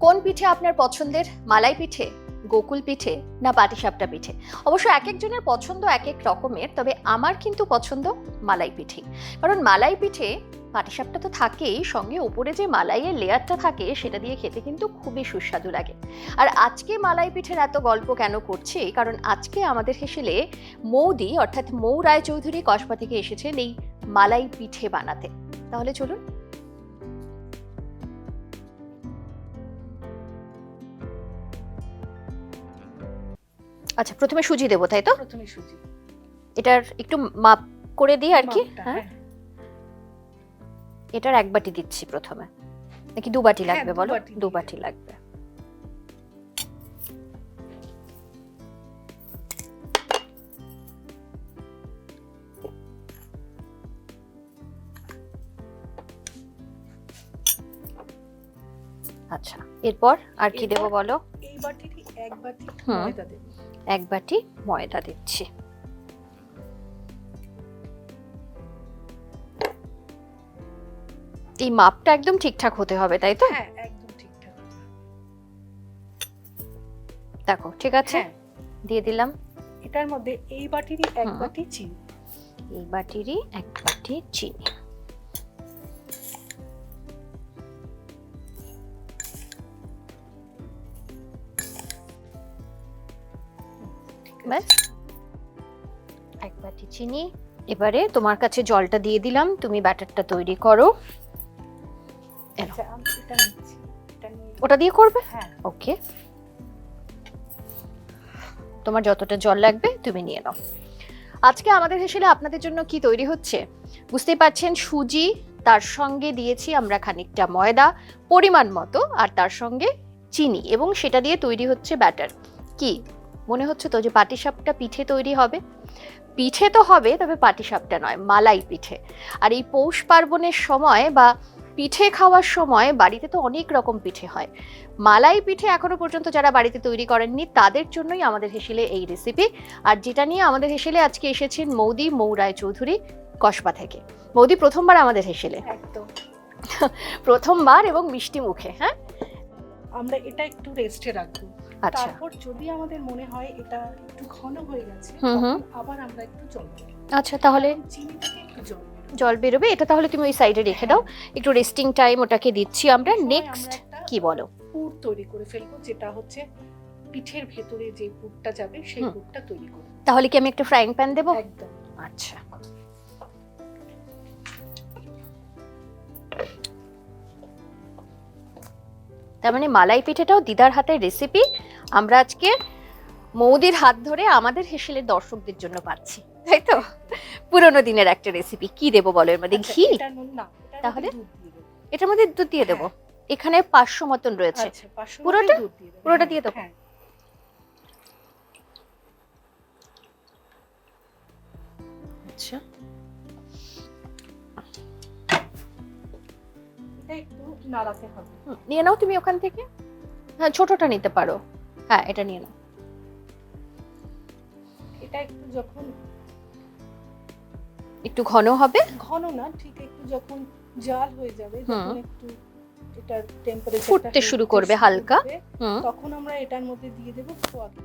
কোন পিঠে আপনার পছন্দের? মালাই পিঠে, গোকুল পিঠে না পাটিসাপটা পিঠে? অবশ্য এক একজনের পছন্দ এক এক রকমের, তবে আমার কিন্তু পছন্দ মালাই পিঠে। কারণ মালাই পিঠে পাটিসাপটা তো থাকেই, সঙ্গে উপরে যে মালাইয়ের লেয়ারটা থাকে, সেটা দিয়ে খেতে কিন্তু খুবই সুস্বাদু লাগে। আর আজকে মালাই পিঠের এত গল্প কেন করছি? কারণ আজকে আমাদের হেসেলে মৌদি, অর্থাৎ মৌ রায়চৌধুরী কসবা থেকে এসেছেন এই মালাই পিঠে বানাতে। তাহলে চলুন আচ্ছা প্রথমে সুজি দেবো তাই তো? প্রথমে সুজি। এটার একটু মাপ করে দিই আর কি হ্যাঁ? হ্যাঁ। এটার এক বাটি দিচ্ছি প্রথমে। নাকি দু বাটি হ্যাঁ, লাগবে বলো? দু বাটি লাগবে। আচ্ছা এরপর আর কি দেবো বলো? এই বাটিরই এক বাটি। ময়দা দেবো। এক বাটি ময়দা দিচ্ছি। এই মাপটা একদম ঠিকঠাক হতে হবে তাই তো? হ্যাঁ একদম ঠিকঠাক দেখো ঠিক আছে? হ্যাঁ। দিয়ে দিলাম। এটার মধ্যে এই বাটিরই এক বাটি চিনি। এই বাটিরই এক বাটি চিনি। এক বাটি চিনি এবারে তোমার কাছে জলটা দিয়ে দিলাম তুমি ব্যাটারটা তৈরি করো। আচ্ছা ওটা দিয়ে করবে? হ্যাঁ। ওকে। তোমার যতটা জল লাগবে তুমি নিয়ে নাও। আজকে আমাদের হেসেলে আপনাদের জন্য কি তৈরি হচ্ছে? বুঝতেই পারছেন সুজি তার সঙ্গে দিয়েছি আমরা খানিকটা ময়দা পরিমাণ মতো আর তার সঙ্গে চিনি এবং সেটা দিয়ে তৈরি হচ্ছে ব্যাটার। কি? মনে হচ্ছে তো যে পাটিসাপটা পিঠে তৈরি হবে। পিঠে তো হবে তবে পাটিসাপটা নয় মালাই পিঠে। আর এই পৌষ পার্বণের সময় বা পিঠে খাওয়ার সময় বাড়িতে তো অনেক রকম পিঠে হয়। মালাই পিঠে এখনও পর্যন্ত যারা বাড়িতে তৈরি করেননি তাদের জন্যই আমাদের হেসেলে এই রেসিপি আর যেটা নিয়ে আমাদের হেসেলে আজকে এসেছেন মৌদি মৌরায় চৌধুরী কসবা থেকে। মৌদি প্রথমবার আমাদের হেসেলে। একদম। প্রথমবার এবং মিষ্টি মুখে হ্যাঁ? আমরা এটা একটু রেস্টে রাখব। আচ্ছা। তারপর যদি আমাদের মনে হয় এটা একটু ঘন হয়ে গেছে হুম হুম। তখন আবার আমরা একটু জল দেবো। আচ্ছা তাহলে চিনি থেকে একটু জল দেবো। জল বেরোবে এটা তাহলে তুমি ওই সাইডে রেখে দাও। একটু রেস্টিং টাইম ওটাকে দিচ্ছি আমরা। নেক্সট আমরা একটা কি বলো? পুর তৈরি করে ফেলব যেটা হচ্ছে পিঠের ভেতরে যে পুরটা যাবে সেই হুম। পুরটা তৈরি করব। তাহলে কি আমি একটা ফ্রাইং প্যান দেবো? একদম। আচ্ছা। তার মানে মালাই পিঠেটাও দিদার হাতের রেসিপি আমরা আজকে মৌদির হাত ধরে আমাদের হেসেলের দর্শকদের জন্য পাচ্ছি তাই তো পুরোনো দিনের একটা রেসিপি কি দেবো বলো এর মধ্যে আচ্ছা, ঘি না তাহলে? এটার মধ্যে দুধ দিয়ে দেবো এখানে পাঁচশো মতন রয়েছে আচ্ছা, পুরোটা? দিয়ে দেবো। পুরোটা হ্যাঁ, দিয়ে দেবো? হ্যাঁ। আচ্ছা এটা একটু নাড়াতে হবে? নিয়ে নাও তুমি ওখান থেকে। হ্যাঁ ছোটটা নিতে পারো। হ্যাঁ এটা নিয়ে নাও। এটা একটু যখন একটু ঘন হবে। ঘন না ঠিক একটু যখন জাল হয়ে যাবে যখন একটু এটার টেম্পারেচার ফুটতে শুরু করবে হালকা। হুম। তখন আমরা এটার মধ্যে দিয়ে দেবো খোয়া ক্ষীর।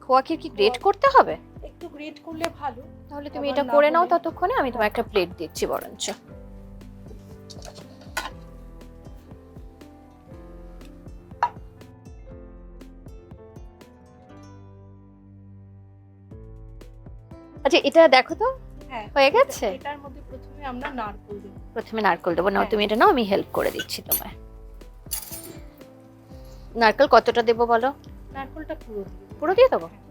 খোয়া ক্ষীর কি গ্রেট করতে হবে? একটু গ্রেট করলে ভালো। তাহলে তুমি এটা করে নাও ততক্ষণে আমি তোমার একটা প্লেট দিচ্ছি বরঞ্চ। আচ্ছা এটা দেখো তো হ্যাঁ হয়ে গেছে? এটার মধ্যে প্রথমে আমরা নারকেল দেবো প্রথমে নারকেল দেবো নাও হ্যাঁ। তুমি এটা নাও আমি হেল্প করে দিচ্ছি তোমায় নারকেল কতটা দেবো বলো নারকেলটা পুরো পুরো দিয়ে দেবো? হ্যাঁ,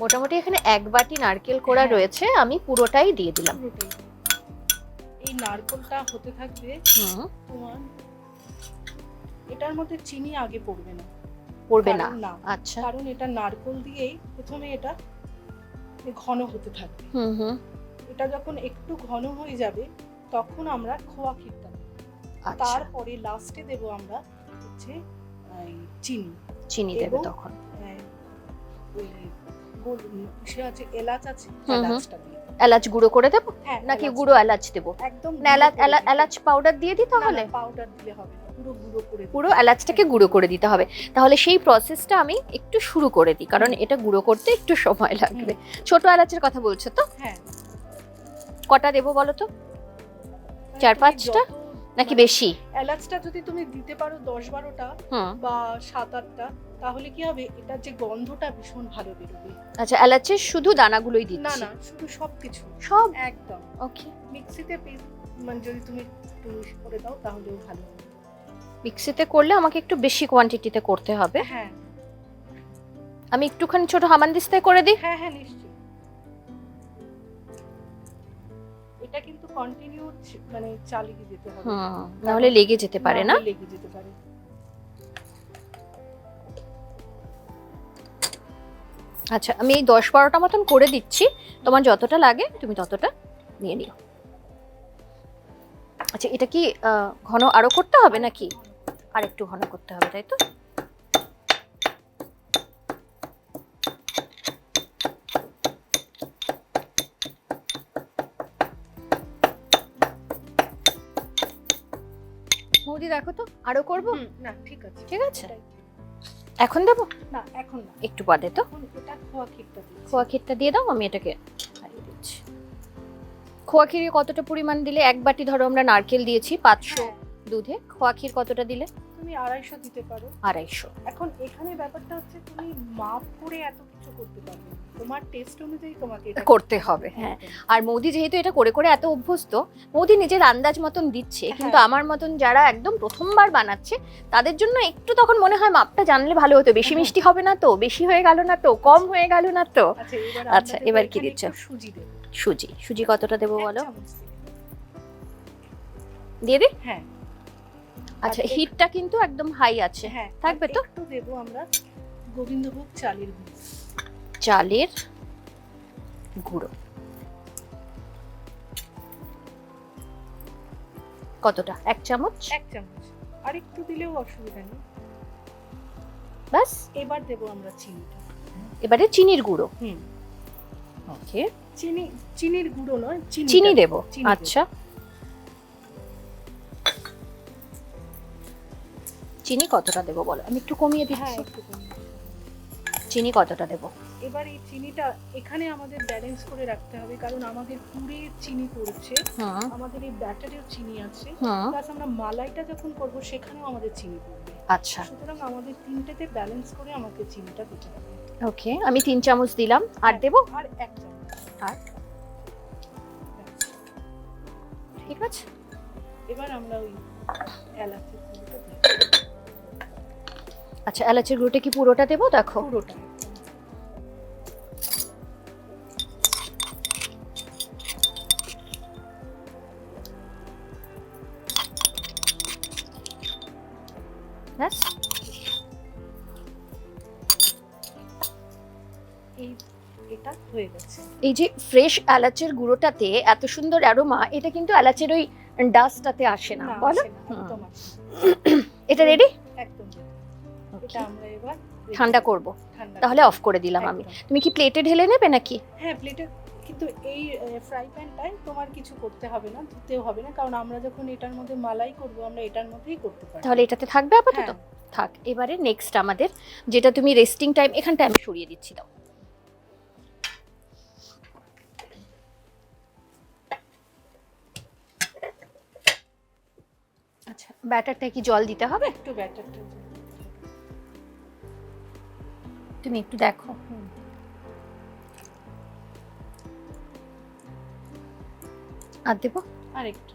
মোটামুটি এখানে এক বাটি নারকেল কোড়া। রয়েছে আমি পুরোটাই দিয়ে দিলাম। এই নারকেলটা হতে থাকবে হুম তোমার এটার মধ্যে চিনি আগে পড়বে না পড়বে না। আচ্ছা। কারণ এটা নারকেল দিয়েই প্রথমে এটা ঘন হতে থাকবে। হুম হুম। এটা যখন একটু ঘন হয়ে যাবে তখন আমরা খোয়া ক্ষীরটা দেবো। আচ্ছা। তারপরে লাস্টে দেব আমরা হচ্ছে চিনি। চিনি দেবে তখন। সে আছে এলাচ আছে হুম হুম। এলাচটা দিয়ে এলাচ গুঁড়ো করে দেবো? হ্যাঁ নাকি গুঁড়ো এলাচ দেবো? একদম এলাচ এলাচ পাউডার দিয়ে দিই তাহলে? পাউডার দিলে হবে না। পুরো এলাচটাকে গুঁড়ো করে দিতে হবে। তাহলে সেই প্রসেসটা আমি একটু শুরু করে দিই কারণ এটা গুঁড়ো করতে একটু সময় লাগবে। ছোট এলাচের কথা বলছো তো? হ্যাঁ। কটা দেবো বলো তো? চার পাঁচটা? নাকি মানে বেশি? এলাচটা যদি তুমি দিতে পারো দশ বারোটা বা সাত আটটা তাহলে কি হবে? এটার যে গন্ধটা ভীষণ ভালো বেরোবে। আচ্ছা এলাচের শুধু দানাগুলোই না দিচ্ছি। না শুধু সবকিছু। সব? একদম। ওকে মিক্সিতে মানে যদি তুমি একটু করে দাও তাহলেও ভালো। হবে মিক্সিতে করলে আমাকে একটু বেশি কোয়ান্টিটিতে করতে হবে। হ্যাঁ। আমি একটুখানি ছোট হামানদিস্তায় করে দিই। হ্যাঁ হ্যাঁ নিশ্চয়ই। এটা কিন্তু কন্টিনিউ মানে চালিয়ে যেতে হবে। হুম নাহলে লেগে যেতে পারে না লেগে যেতে পারে। আচ্ছা আমি এই দশ বারোটা মতন করে দিচ্ছি। তোমার যতটা লাগে তুমি ততটা নিয়ে নিও। আচ্ছা এটা কি ঘন আরও করতে হবে নাকি? আর একটু ঘন করতে হবে তাই তো? বৌদি দেখো তো আরও করব? না ঠিক আছে। ঠিক আছে? এখন দেবো? না এখন না। একটু বাদে তো। এটা খোয়া ক্ষীরটা খোয়া ক্ষীরটা দিয়ে দাও আমি এটাকে হারিয়ে দিচ্ছি। খোয়া ক্ষীরে কতটা পরিমাণ দিলে এক বাটি ধরো আমরা নারকেল দিয়েছি পাঁচশো। হ্যাঁ, দুধে খোয়া ক্ষীর কতটা দিলে? তুমি আড়াইশো দিতে পারো। আড়াইশো। এখন এখানে ব্যাপারটা হচ্ছে তুমি মাপ করে এত কিছু করতে পারবে তোমার টেস্ট অনুযায়ী তোমাকে করতে হবে হ্যাঁ। আর মোদি যেহেতু এটা করে করে এত অভ্যস্ত মোদি নিজের আন্দাজ মতন দিচ্ছে কিন্তু হ্যাঁ। আমার মতন যারা একদম প্রথমবার বানাচ্ছে তাদের জন্য একটু তখন মনে হয় মাপটা জানলে ভালো হতো। বেশি হ্যাঁ। মিষ্টি হবে না তো বেশি হয়ে গেল না তো কম হয়ে গেল না তো। আচ্ছা এবার আচ্ছা, কি দিচ্ছ? সুজি সুজি। সুজি কতটা দেবো বলো? দিয়ে দিই হ্যাঁ। আচ্ছা হিটটা কিন্তু একদম হাই আছে। হ্যাঁ থাকবে তো? একটু দেবো আমরা গোবিন্দভোগ চালের গুঁড়ো। চালের গুঁড়ো। কতটা? এক চামচ? এক চামচ। আর একটু দিলেও অসুবিধা নেই। ব্যাস। এবার দেবো আমরা চিনিটা। এবারে চিনির গুঁড়ো। হুম। ওকে চিনি চিনির গুঁড়ো নয় চিনি দেবো। আচ্ছা। চিনি কতটা দেবো বলো? আমি একটু কমিয়ে দিই হ্যাঁ একটু কমিয়ে চিনি কতটা দেবো? এবার এই চিনিটা এখানে আমাদের ব্যালেন্স করে রাখতে হবে কারণ আমাদের পুরে চিনি পড়ছে। হুম আমাদের এই ব্যাটারেও চিনি আছে। প্লাস আমরা মালাইটা যখন করব সেখানেও আমাদের চিনি পড়বে। আচ্ছা। সুতরাং আমাদের তিনটেতে ব্যালেন্স করে আমাকে চিনিটা দিতে হবে। ওকে আমি তিন চামচ দিলাম। আর দেবো? আর এক চামচ। আর? ঠিক আছে। এবার আমরা ওই দিই আচ্ছা এলাচের গুঁড়োটা কি পুরোটা দেবো? দেখো। পুরোটা। এই হয়ে এই যে ফ্রেশ এলাচের গুঁড়োটাতে এত সুন্দর অ্যারোমা এটা কিন্তু এলাচের ওই ডাস্টটাতে আসে না বলো। এটা রেডি এটা আমরা এবার ঠান্ডা করব। তাহলে অফ করে দিলাম আমি। তুমি কি প্লেটে ঢেলে নেবে নাকি? হ্যাঁ প্লেটে কিন্তু এই ফ্রাই প্যানটায় তোমার কিছু করতে হবে না ধুতেও হবে না কারণ আমরা যখন এটার মধ্যে মালাই করব আমরা এটার মধ্যেই করতে পারি তাহলে এটাতে থাকবে আপাতত? হ্যাঁ, থাক এবারে নেক্সট আমাদের যেটা তুমি রেস্টিং টাইম এখানটা আমি সরিয়ে দিচ্ছি দাও। আচ্ছা ব্যাটারটা কি জল দিতে হবে? একটু ব্যাটারটা তুমি একটু দেখো। আর দেবো? আর একটু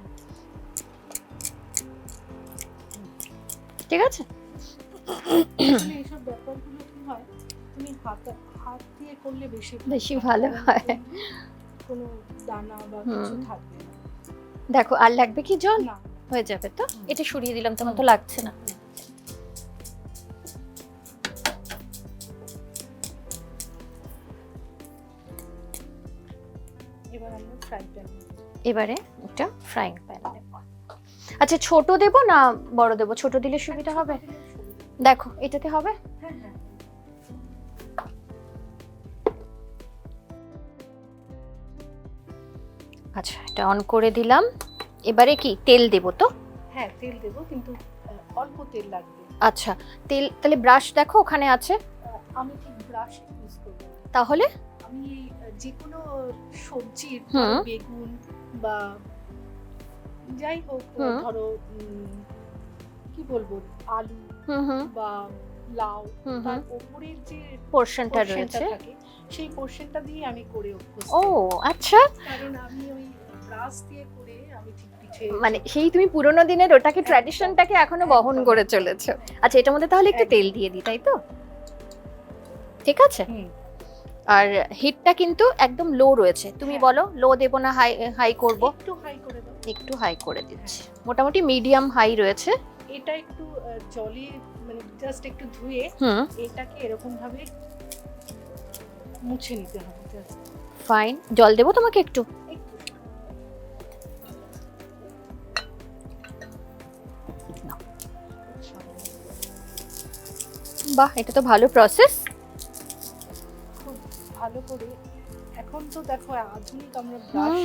ঠিক আছে? এইসব ব্যাপারগুলো কি হয় তুমি হাত হাত দিয়ে করলে বেশি বেশি ভালো হয়। কোনো দানা বা কিছু থাকবে না। দেখো আর লাগবে কি জল? হয়ে যাবে তো? এটা সরিয়ে দিলাম তোমার তো লাগছে না। এবার আমরা ফ্রাই প্যান এবারে একটা ফ্রাইং প্যান নেব। আচ্ছা ছোট দেব না বড় দেব? ছোট দিলে সুবিধা হবে? দেখো এটাতে হবে? হ্যাঁ হ্যাঁ। এটা অন করে দিলাম। এবারে কি তেল দেবো তো? হ্যাঁ তেল দেবো কিন্তু অল্প তেল লাগবে। আচ্ছা তেল তাহলে ব্রাশ দেখো ওখানে আছে। আমি ঠিক ব্রাশ ইউজ করব। তাহলে? আমি আহ, যে কোনো সবজির। বেগুন বা যাই হোক ধরো কি বলব আলু বা লাউ তার হুম। ওপরের যে পোর্শনটা রয়েছে। সেই পোর্শনটা দিয়ে আমি করে অভ্যস্ত। ও আচ্ছা। কারণ আমি ওই ব্রাশ দিয়ে করে আমি ঠিক মানে সেই তুমি পুরোনো দিনের ওটাকে ট্র্যাডিশনটাকে এখনও বহন করে চলেছো। আচ্ছা এটার মধ্যে তাহলে একটু তেল দিয়ে দিই তাই তো? ঠিক আছে। আর হিটটা কিন্তু একদম লো রয়েছে। তুমি হ্যাঁ। বলো লো দেবো না হাই হাই করব? একটু হাই করে দাও। একটু হাই করে দিচ্ছি। মোটামুটি মিডিয়াম হাই রয়েছে। এটা একটু জলে মানে জাস্ট একটু ধুয়ে এটাকে এরকম ভাবে মুছে নিতে হবে ফাইন জল দেবো তোমাকে একটু। বাহ এটা তো ভালো প্রসেস ভালো করে। এখন তো দেখো আধুনিক আমরা ব্রাশ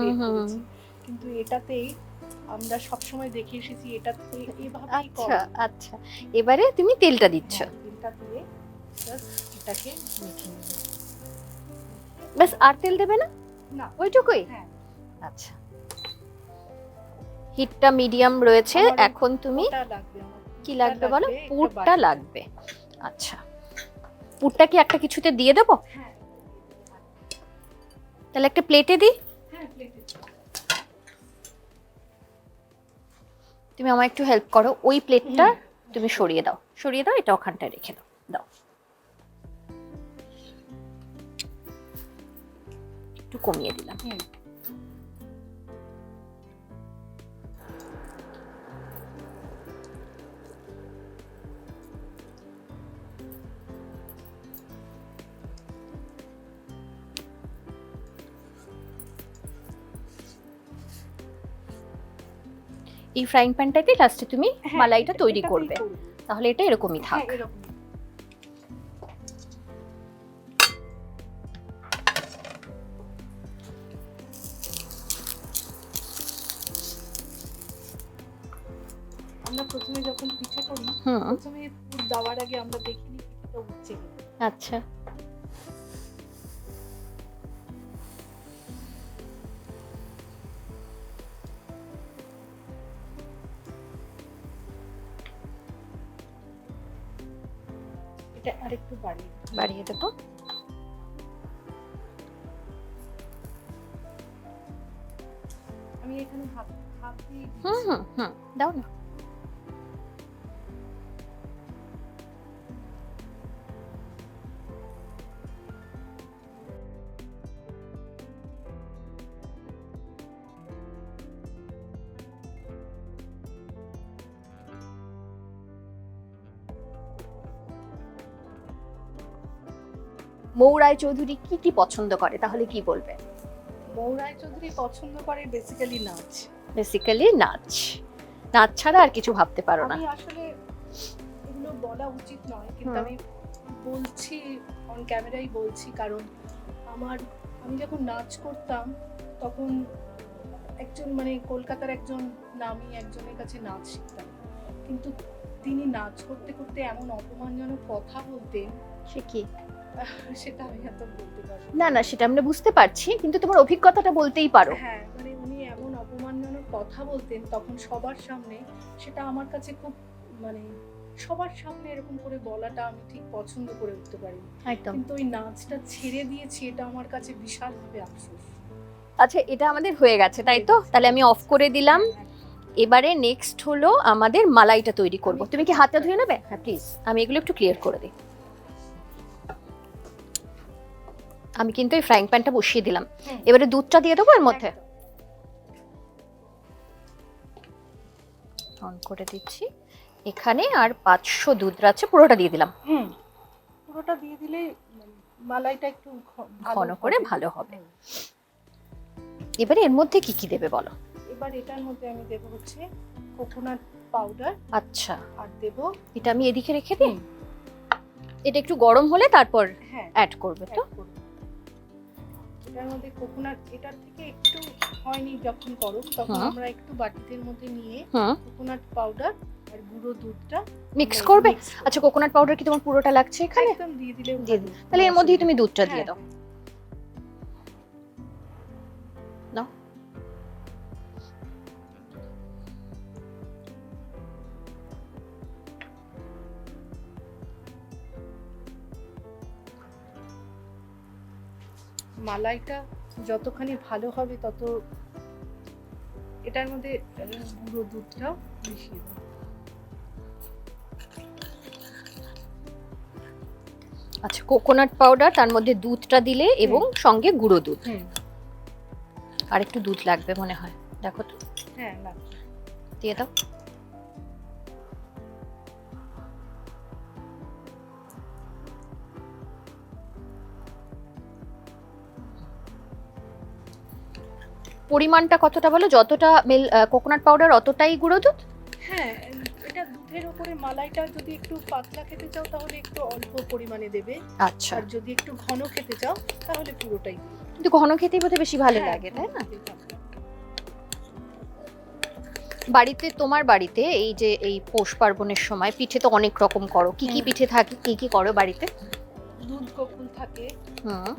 বের করেছি। কিন্তু এটাতেই আমরা সবসময় দেখে এসেছি এটাতে এভাবেই আচ্ছা আচ্ছা। এবারে তুমি তেলটা দিচ্ছ। তেলটা দিয়ে জাস্ট এটাকে মেখে নেব। ব্যাস আর তেল দেবে না? না। ওইটুকুই? হ্যাঁ। আচ্ছা। হিটটা মিডিয়াম রয়েছে। এখন তুমি কি লাগবে বলো? পুরটা লাগবে। আচ্ছা। পুরটা কি একটা কিছুতে দিয়ে দেবো? হ্যাঁ। তাহলে একটা প্লেটে দিই? হ্যাঁ তুমি আমায় একটু হেল্প করো। ওই প্লেটটা তুমি সরিয়ে দাও। সরিয়ে দাও এটা ওখানটায় রেখে দাও। দাও। একটু কমিয়ে দিলাম। এই ফ্রাইং প্যানটাতে লাস্টে তুমি হ্যাঁ, মালাইটা তৈরি করবে। তাহলে এটা এরকমই থাক। হ্যাঁ আমরা প্রথমে যখন পিঠে করি প্রথমে পুর দেওয়ার আগে আমরা দেখিনি। আচ্ছা। আমি এখানে হাত হাত দিয়ে দাও না। মৌ রায় চৌধুরী কি কি পছন্দ করে? তাহলে কি বলবে? মৌরায় চৌধুরী পছন্দ করে বেসিক্যালি নাচ। বেসিক্যালি নাচ। নাচ ছাড়া আর কিছু ভাবতে পারো না। আমি আসলে এগুলো বলা উচিত নয় কিন্তু আমি বলছি অন ক্যামেরাই বলছি কারণ আমার আমি যখন নাচ করতাম তখন একজন মানে কলকাতার একজন নামি একজনের কাছে নাচ শিখতাম। কিন্তু তিনি নাচ করতে করতে এমন অপমানজনক কথা বলতেন সে কি? সেটা আমি এত বলতে পারব না। না সেটা আমরা বুঝতে পারছি কিন্তু তোমার অভিজ্ঞতাটা বলতেই পারো। হ্যাঁ মানে উনি এমন অপমানজনক কথা বলতেন তখন সবার সামনে সেটা আমার কাছে খুব মানে সবার সামনে এরকম করে বলাটা আমি ঠিক পছন্দ করে উঠতে পারি কিন্তু ওই নাচটা ছেড়ে দিয়েছি এটা আমার কাছে বিশালভাবে আফসোস। আচ্ছা এটা আমাদের হয়ে গেছে তাই তো? তাহলে আমি অফ করে দিলাম। এবারে নেক্সট হলো আমাদের মালাইটা তৈরি করব। তুমি কি হাতটা ধুয়ে নেবে? হ্যাঁ প্লিজ আমি এগুলো একটু ক্লিয়ার করে দিই। আমি কিন্তু এই ফ্রাইং প্যানটা বসিয়ে দিলাম। এবারে দুধটা দিয়ে দেবো এর মধ্যে। অন করে দিচ্ছি। এখানে আর পাঁচশো দুধ আছে পুরোটা দিয়ে দিলাম। পুরোটা দিয়ে দিলে মালাইটা একটু ঘন করে ভালো হবে। এবারে এর মধ্যে কি কি দেবে বলো? এবার এটার মধ্যে আমি দেবো হচ্ছে কোকোনাট পাউডার আচ্ছা। আর দেবো এটা আমি এদিকে রেখে দিই? এটা একটু গরম হলে তারপর অ্যাড করবে তো। এটার মধ্যে কোকোনাট এটার থেকে একটু হয়নি যখন গরম তখন হুম। আমরা একটু বাটিতের মধ্যে নিয়ে কোকোনাট পাউডার আর গুঁড়ো দুধটা মিক্স করবে? আচ্ছা কোকোনাট পাউডার কি তোমার পুরোটা লাগছে এখানে? একদম দিয়ে দিলে দিয়ে দিই। তাহলে এর মধ্যেই তুমি দুধটা দিয়ে দাও। মালাইটা যতখানি ভালো হবে তত এটার মধ্যে গুঁড়ো দুধটাও মিশিয়ে দাও আচ্ছা কোকোনাট পাউডার তার মধ্যে দুধটা দিলে এবং সঙ্গে গুঁড়ো দুধ। আর একটু দুধ লাগবে মনে হয়। দেখো তো। হ্যাঁ দিয়ে দাও। পরিমাণটা কতটা বলো? যতটা মিল কোকোনাট পাউডার অতটাই গুঁড়ো দুধ? হ্যাঁ এটা দুধের ওপরে মালাইটা যদি একটু পাতলা খেতে চাও তাহলে একটু অল্প পরিমাণে দেবে। আচ্ছা। আর যদি একটু ঘন খেতে চাও তাহলে পুরোটাই কিন্তু ঘন খেতেই বোধহয় বেশি ভালো হ্যাঁ, লাগে তাই না। বাড়িতে তোমার বাড়িতে এই যে এই পৌষ পার্বণের সময় পিঠে তো অনেক রকম করো। কি কি পিঠে থাকে কি কি করো বাড়িতে? দুধ কখন থাকে। হুম।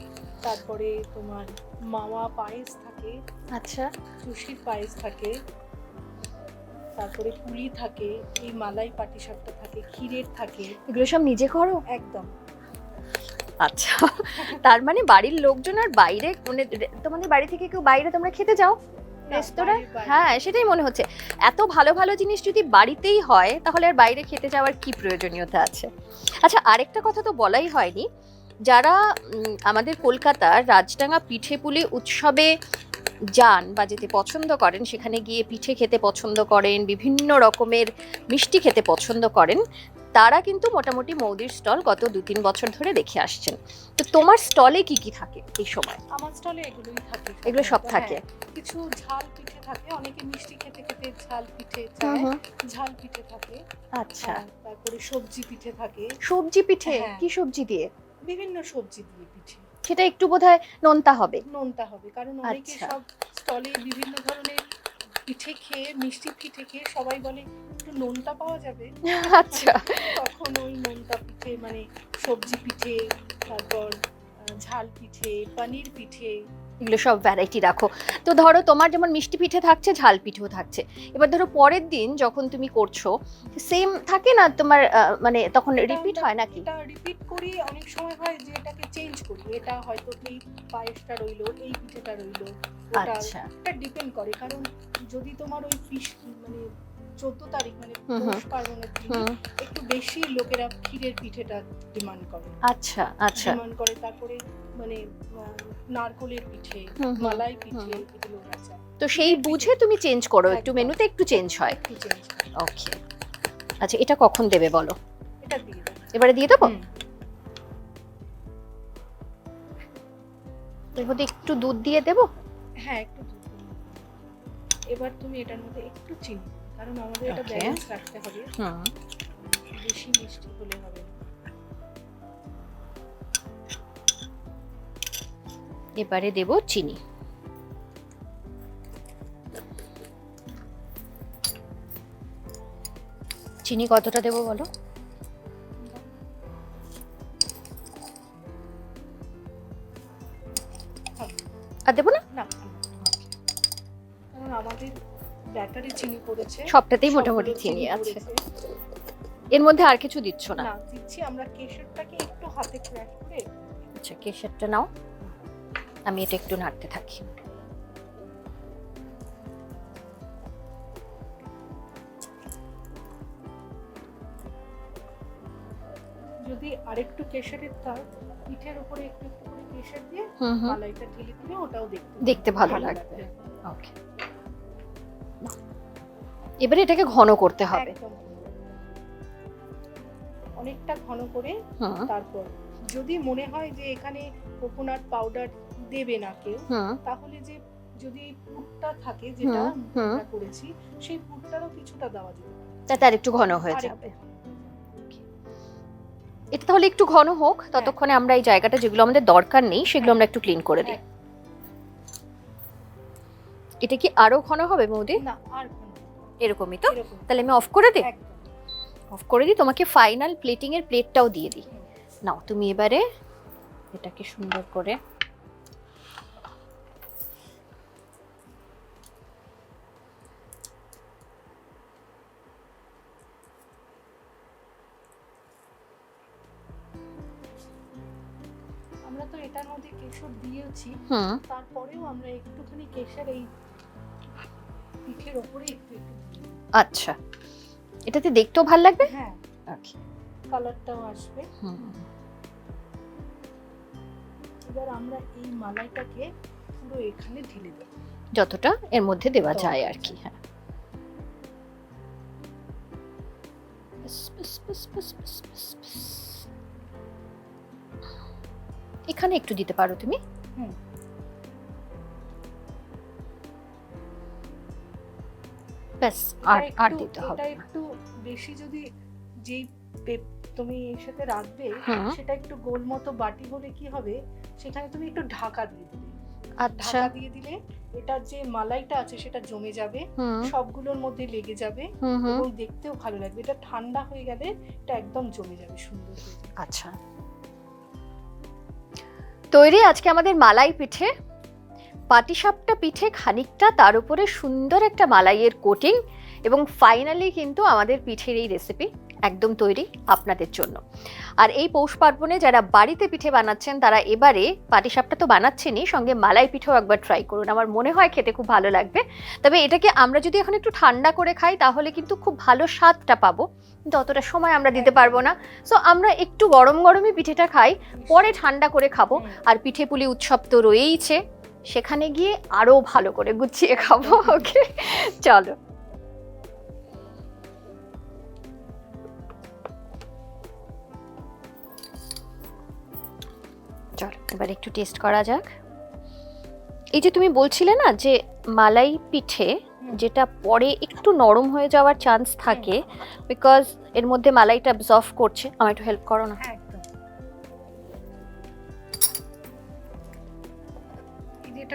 তারপরে তোমার মাওয়া পায়েস থাকে আচ্ছা। চুষির পায়েস থাকে তারপরে পুলি থাকে এই মালাই পাটিসাপটা থাকে ক্ষীরের থাকে। এগুলো সব নিজে করো? একদম। আচ্ছা তার মানে বাড়ির লোকজন আর বাইরে মানে তোমাদের বাড়ি থেকে কেউ বাইরে তোমরা খেতে যাও? রেস্তোরাঁ। হ্যাঁ সেটাই মনে হচ্ছে। এত ভালো ভালো জিনিস যদি বাড়িতেই হয় তাহলে আর বাইরে খেতে যাওয়ার কি প্রয়োজনীয়তা আছে? আচ্ছা আরেকটা কথা তো বলাই হয়নি। যারা আমাদের কলকাতার রাজডাঙ্গা পিঠে পুলি উৎসবে যান বা যেতে পছন্দ করেন সেখানে গিয়ে পিঠে খেতে পছন্দ করেন বিভিন্ন রকমের মিষ্টি খেতে পছন্দ করেন তারা কিন্তু মোটামুটি মৌদির স্টল গত দু তিন বছর ধরে দেখে আসছেন। তো তোমার স্টলে কি কি থাকে এই সময়? আমার স্টলে এগুলোই থাকে। এগুলো সব থাকে? হ্যাঁ। কিছু ঝাল পিঠে থাকে অনেকে মিষ্টি খেতে খেতে ঝাল পিঠে ঝাল পিঠে থাকে। আচ্ছা। তারপরে সবজি পিঠে থাকে। সবজি পিঠে? হ্যাঁ। কি সবজি দিয়ে? বিভিন্ন সবজি দিয়ে পিঠে। সেটা একটু বোধহয় নোনতা হবে। নোনতা হবে কারণ অনেকে আচ্ছা। সব স্টলে বিভিন্ন ধরনের পিঠে খেয়ে মিষ্টি পিঠে খেয়ে সবাই বলে একটু নোনতা পাওয়া যাবে? আচ্ছা। তখন ওই নোনতা পিঠে মানে সবজি পিঠে তারপর ঝাল পিঠে পনির পিঠে এগুলো সব ভ্যারাইটি রাখো। তো ধরো তোমার যেমন মিষ্টি পিঠে থাকছে ঝাল পিঠেও থাকছে। এবার ধরো পরের দিন যখন তুমি করছ সেম থাকে না তোমার মানে তখন রিপিট হয় নাকি? এটা রিপিট করি অনেক সময় হয় যে এটাকে চেঞ্জ করি। এটা হয়তো এই পায়েসটা রইল এই পিঠেটা রইল আচ্ছা। এটা ডিপেন্ড করে। কারণ যদি তোমার ওই ফিশ মানে চোদ্দ তারিখ মানে। পৌষ পার্বণের দিন একটু বেশি লোকেরা ক্ষীরের পিঠেটা ডিমান্ড করে। আচ্ছা আচ্ছা। ডিমান্ড করে তারপরে মানে নারকোলের পিঠে। মালাই পিঠে এগুলো চায় তো সেই বুঝে তুমি চেঞ্জ করো একটু মেনুতে একটু চেঞ্জ হয়। ওকে আচ্ছা এটা কখন দেবে বলো? এটা দিয়ে এবারে দিয়ে দেবো। এর মধ্যে একটু দুধ দিয়ে দেবো? হ্যাঁ একটু দুধ। এবার তুমি এটার মধ্যে একটু চিনি কারণ আমাদের এটা ব্যালেন্স রাখতে হবে। বেশি মিষ্টি হলে হবে। এবারে দেব চিনি। চিনি কতটা দেবো বলো? ব্যাটারি চিনি পড়েছে। সবটাতেই মোটামুটি চিনি আছে। এর মধ্যে আর কিছু দিচ্ছ না? না দিচ্ছি। আমরা কেশরটাকে একটু হাতে ক্র্যাশ করে আচ্ছা কেশরটা নাও। আমি এটা একটু নাড়তে থাকি। যদি আরেকটু কেশরের তার পিঠের উপরে একটু একটু করে কেশর দিয়ে মালাইটা ঢেলে দিলে ওটাও দেখতে দেখতে ভালো লাগবে। ওকে এবারে এটাকে ঘন করতে হবে। একদম। অনেকটা ঘন করে হুম তারপর যদি মনে হয় যে এখানে কোকোনাট পাউডার দেবে না কেউ হুম তাহলে যে যদি পুরটা থাকে যেটা হুম, হুম। আমরা করেছি সেই পুরটারও কিছুটা দেওয়া যাবে তাতে আর একটু ঘন হয়ে যাবে। এটা তাহলে একটু ঘন হোক ততক্ষণে আমরা এই জায়গাটা যেগুলো আমাদের দরকার নেই সেগুলো আমরা একটু ক্লিন করে দিই। হ্যাঁ। এটা কি আরও ঘন হবে বৌদি? না আর কোনো এরকমই তো? তাহলে আমি অফ করে দিই? অফ করে দিই তোমাকে ফাইনাল প্লেটিং এর প্লেটটাও দিয়ে দিই। নাও তুমি এবারে এটাকে সুন্দর করে আমরা তো এটার মধ্যে কেশর দিয়েছি। তারপরেও আমরা একটুখানি কেশর এই পিঠের ওপরে একটু একটু আচ্ছা। এটাতে দেখতেও ভালো লাগবে? হ্যাঁ। ওকে। কালারটাও আসবে। হুম। এবার আমরা এই মালাইটাকে পুরো এখানে ঢেলে দেব। যতটা এর মধ্যে দেওয়া যায় আর কি হ্যাঁ। এখানে একটু দিতে পারো তুমি? ব্যাস আর আর দিতে হবে এটা একটু বেশি যদি যেই তুমি এর সাথে রাখবে সেটা একটু গোল মতো বাটি হলে কি হবে সেখানে তুমি একটু ঢাকা দিয়ে আচ্ছা। ঢাকা দিয়ে দিলে এটার যে মালাইটা আছে সেটা জমে যাবে সবগুলোর মধ্যে লেগে যাবে এবং দেখতেও ভালো লাগবে। এটা ঠান্ডা হয়ে গেলে এটা একদম জমে যাবে সুন্দর আচ্ছা। তৈরি আজকে আমাদের মালাই পিঠে। পাটিসাপটা পিঠে খানিকটা তার উপরে সুন্দর একটা মালাইয়ের কোটিং এবং ফাইনালি কিন্তু আমাদের পিঠের এই রেসিপি একদম তৈরি আপনাদের জন্য। আর এই পৌষ পার্বণে যারা বাড়িতে পিঠে বানাচ্ছেন, তারা এবারে পাটিসাপটা তো বানাচ্ছেনই, সঙ্গে মালাই পিঠেও একবার ট্রাই করুন। আমার মনে হয় খেতে খুব ভালো লাগবে। তবে এটাকে আমরা যদি এখন একটু ঠান্ডা করে খাই, তাহলে কিন্তু খুব ভালো স্বাদটা পাবো। কিন্তু অতটা সময় আমরা দিতে পারব না। সো আমরা একটু গরম গরমই পিঠেটা খাই, পরে ঠান্ডা করে খাব। আর পিঠে পুলি উৎসব তো রয়েইছে। সেখানে গিয়ে আরও ভালো করে গুছিয়ে খাব ওকে? চলো। চলো এবার একটু টেস্ট করা যাক। এই যে তুমি বলছিলে না যে মালাই পিঠে যেটা পরে একটু নরম হয়ে যাওয়ার চান্স থাকে বিকজ এর মধ্যে মালাইটা অ্যাবজর্ভ করছে আমার একটু হেল্প করো না।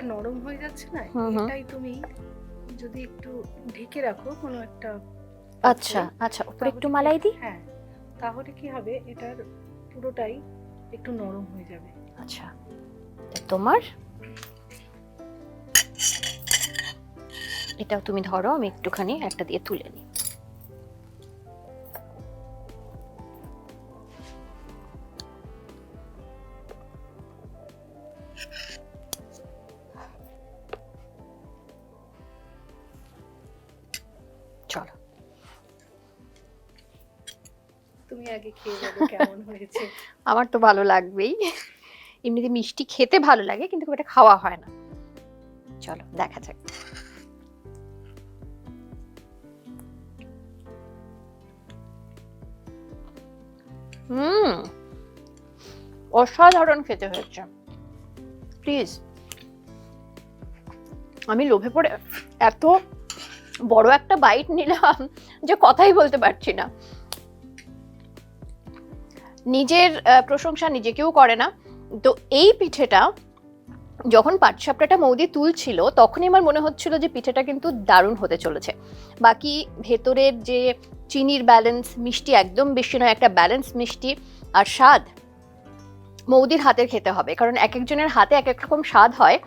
হ্যাঁ এটা নরম হয়ে যাচ্ছে না হুম হুম। এটাই তুমি যদি একটু ঢেকে রাখো কোনো একটা আচ্ছা আচ্ছা উপরে একটু মালাই দিই? হ্যাঁ তাহলে কি হবে এটার পুরোটাই একটু নরম হয়ে যাবে। আচ্ছা তোমার? এটাও তুমি ধরো আমি একটুখানি একটা দিয়ে তুলে নিই। আমার তো ভালো লাগবেই। এমনিতে মিষ্টি খেতে ভালো লাগে, কিন্তু খুব একটা খাওয়া হয় না। চলো, দেখা যাক। হুম, অসাধারণ খেতে হয়েছে। প্লিজ। আমি লোভে পড়ে এত বড় একটা বাইট নিলাম যে কথাই বলতে পারছি না। নিজের প্রশংসা নিজে কেউ করে না। তো এই পিঠেটা যখন পাটসাপটাটা মৌদি তুলছিল, তখনই আমার মনে হচ্ছিল যে পিঠেটা কিন্তু দারুণ হতে চলেছে। বাকি ভেতরের যে চিনির ব্যালেন্স মিষ্টি একদম বেশি নয়, একটা ব্যালেন্স মিষ্টি আর স্বাদ মৌদির হাতের খেতে হবে। কারণ এক একজনের হাতে এক এক রকম স্বাদ হয়।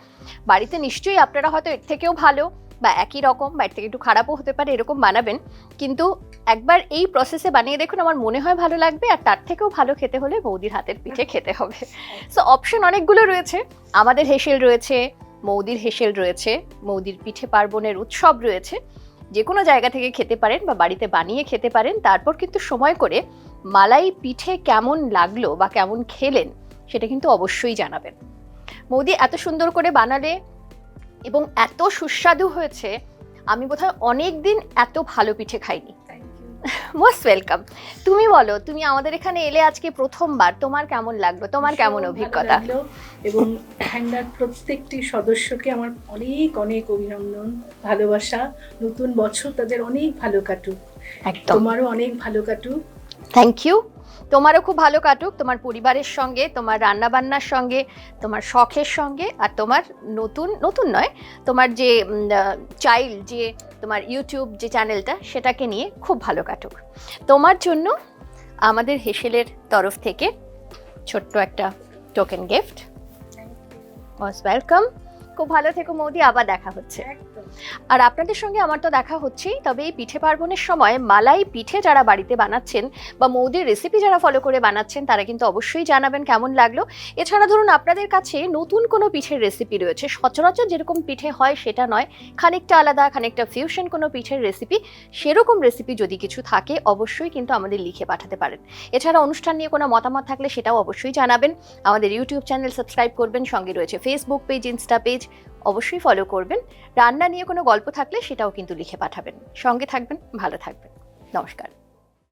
বাড়িতে নিশ্চয়ই আপনারা হয়তো এর থেকেও ভালো বা একই রকম বা এর থেকে একটু খারাপও হতে পারে, এরকম বানাবেন। কিন্তু একবার এই প্রসেসে বানিয়ে দেখুন আমার মনে হয় ভালো লাগবে আর তার থেকেও ভালো খেতে হলে বৌদির হাতের পিঠে খেতে হবে। সো অপশন অনেকগুলো রয়েছে। আমাদের হেসেল রয়েছে মৌদির হেসেল রয়েছে মৌদির পিঠে পার্বণের উৎসব রয়েছে। যে কোনো জায়গা থেকে খেতে পারেন বা বাড়িতে বানিয়ে খেতে পারেন তারপর কিন্তু সময় করে মালাই পিঠে কেমন লাগল বা কেমন খেলেন সেটা কিন্তু অবশ্যই জানাবেন। মৌদি এত সুন্দর করে বানালে এবং এত সুস্বাদু হয়েছে আমি বোধহয় অনেক দিন এত ভালো পিঠে খাইনি। মোস্ট ওয়েলকাম তুমি বলো তুমি আমাদের এখানে এলে আজকে প্রথমবার তোমার কেমন লাগল? তোমার কেমন অভিজ্ঞতা? এবং হ্যান্ডার প্রত্যেকটি সদস্যকে আমার অনেক অনেক অভিনন্দন ভালোবাসা। নতুন বছর তাদের অনেক ভালো কাটুক। তোমারও অনেক ভালো কাটুক। থ্যাংক ইউ তোমারও খুব ভালো কাটুক তোমার পরিবারের সঙ্গে তোমার রান্নাবান্নার সঙ্গে তোমার শখের সঙ্গে আর তোমার নতুন নতুন নয় তোমার যে চাইল্ড যে তোমার ইউটিউব যে চ্যানেলটা সেটাকে নিয়ে খুব ভালো কাটুক। তোমার জন্য আমাদের হেসেলের তরফ থেকে ছোট্ট একটা টোকেন গিফট মোস্ট ওয়েলকাম খুব ভালো থেকো মৌদি আবার দেখা হচ্ছে। আর আপনাদের সঙ্গে আমার তো দেখা হচ্ছেই তবে এই পিঠে পার্বণের সময় মালাই পিঠে যারা বাড়িতে বানাচ্ছেন বা মৌদির রেসিপি যারা ফলো করে বানাচ্ছেন তারা কিন্তু অবশ্যই জানাবেন কেমন লাগল। এছাড়া ধরুন আপনাদের কাছে নতুন কোনো পিঠের রেসিপি রয়েছে সচরাচর যেরকম পিঠে হয় সেটা নয় খানিকটা আলাদা খানিকটা ফিউশন কোনো পিঠের রেসিপি সেরকম রেসিপি যদি কিছু থাকে অবশ্যই কিন্তু আমাদের লিখে পাঠাতে পারেন। এছাড়া অনুষ্ঠান নিয়ে কোনো মতামত থাকলে সেটাও অবশ্যই জানাবেন। আমাদের ইউটিউব চ্যানেল সাবস্ক্রাইব করবেন সঙ্গে রয়েছে ফেসবুক পেজ ইনস্টা পেজ অবশ্যই ফলো করবেন। রান্না নিয়ে কোনো গল্প থাকলে সেটাও কিন্তু লিখে পাঠাবেন। সঙ্গে থাকবেন, ভালো থাকবেন। নমস্কার।